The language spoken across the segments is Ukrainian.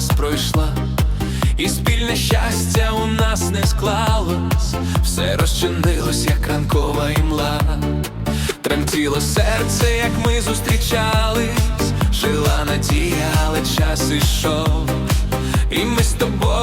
нас пройшла, і спільне щастя у нас не склалось, все розчинилось, як ранкова імла. Тремтіло серце, як ми зустрічались, жила надія, але час ішов, і ми з тобою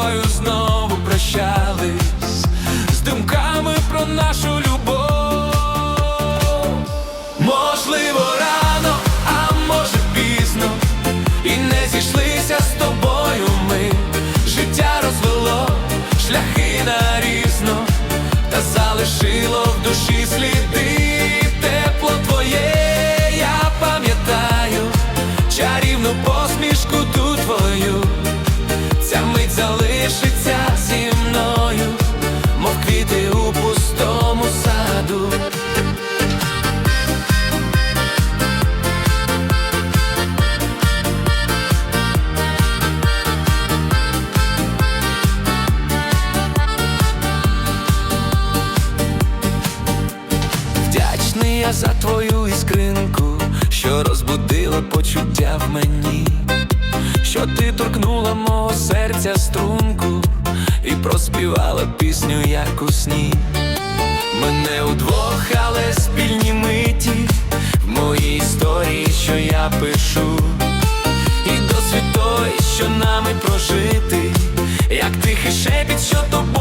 розбудила почуття в мені, що ти торкнула мого серця струнку і проспівала пісню, як у сні. Мене удвох, але спільні миті в моїй історії, що я пишу, і досвід той, що нами прожити, як тихий шепіт, що тобою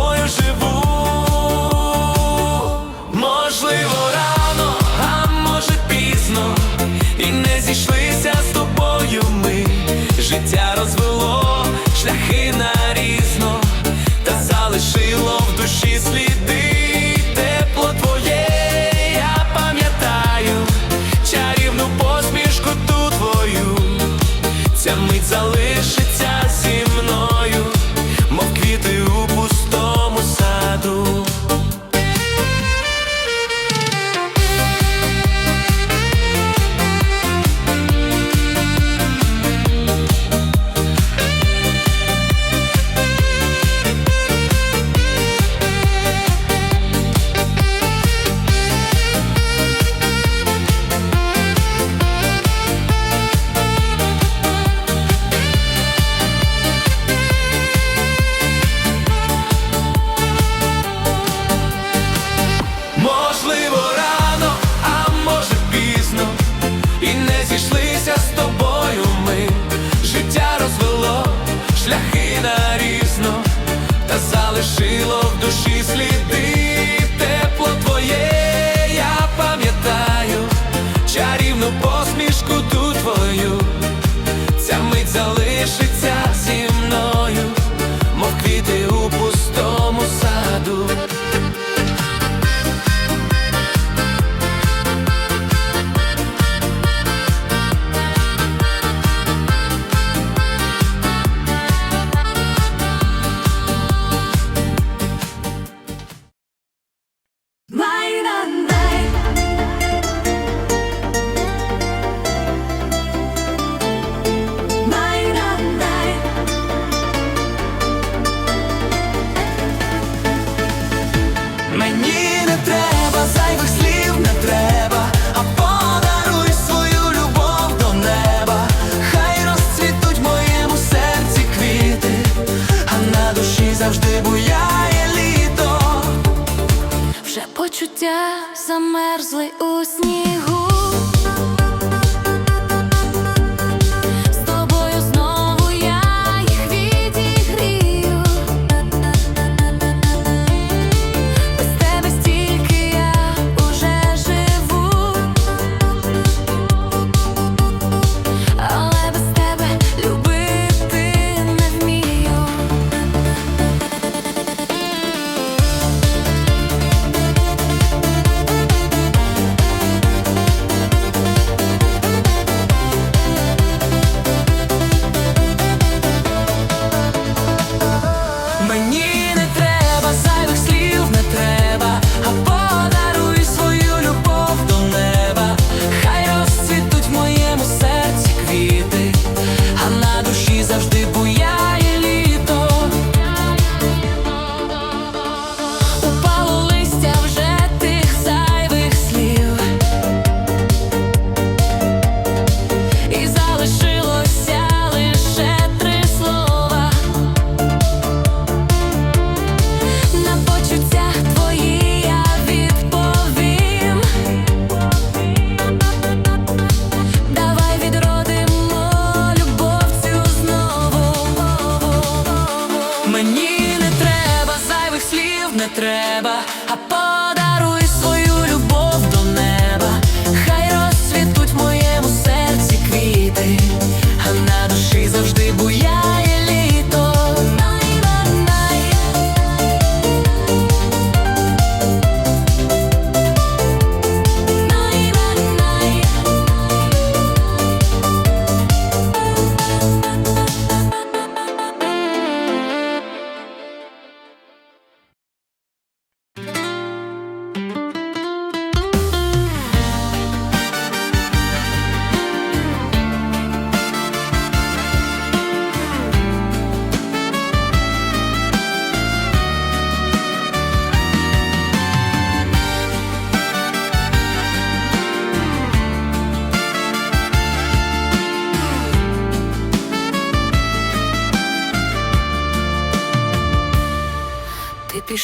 мені.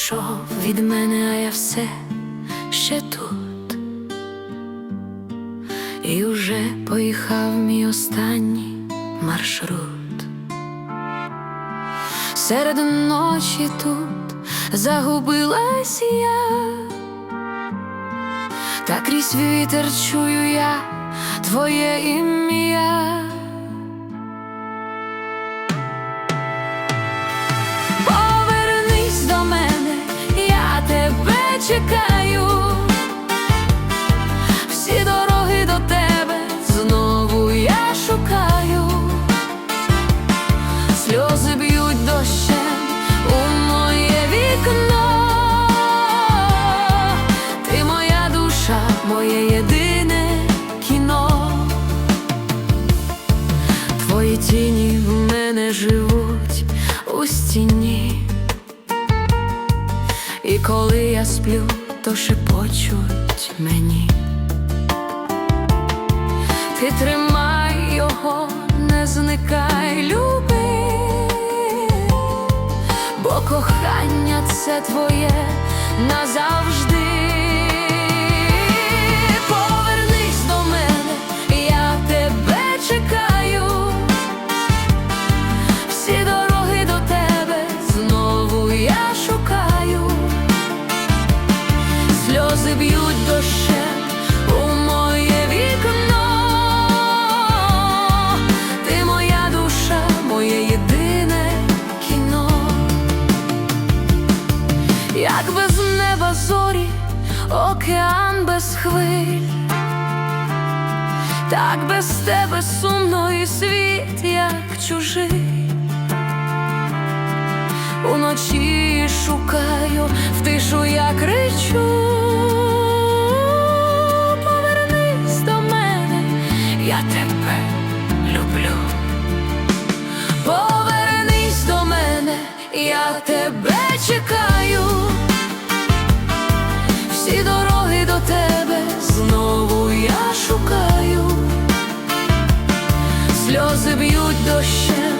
Пішов від мене, а я все ще тут. І уже поїхав мій останній маршрут. Серед ночі тут загубилась я, та крізь вітер чую я твоє ім'я. Тебе І коли я сплю, то шепочуть мені. Ти тримай його, не зникай, люби, бо кохання це твоє океан без хвиль. Так без тебе сумно і світ, як чужий. Уночі шукаю, в тишу я кричу. Повернись до мене, я тебе люблю. Повернись до мене, я тебе Сльози б'ють дощем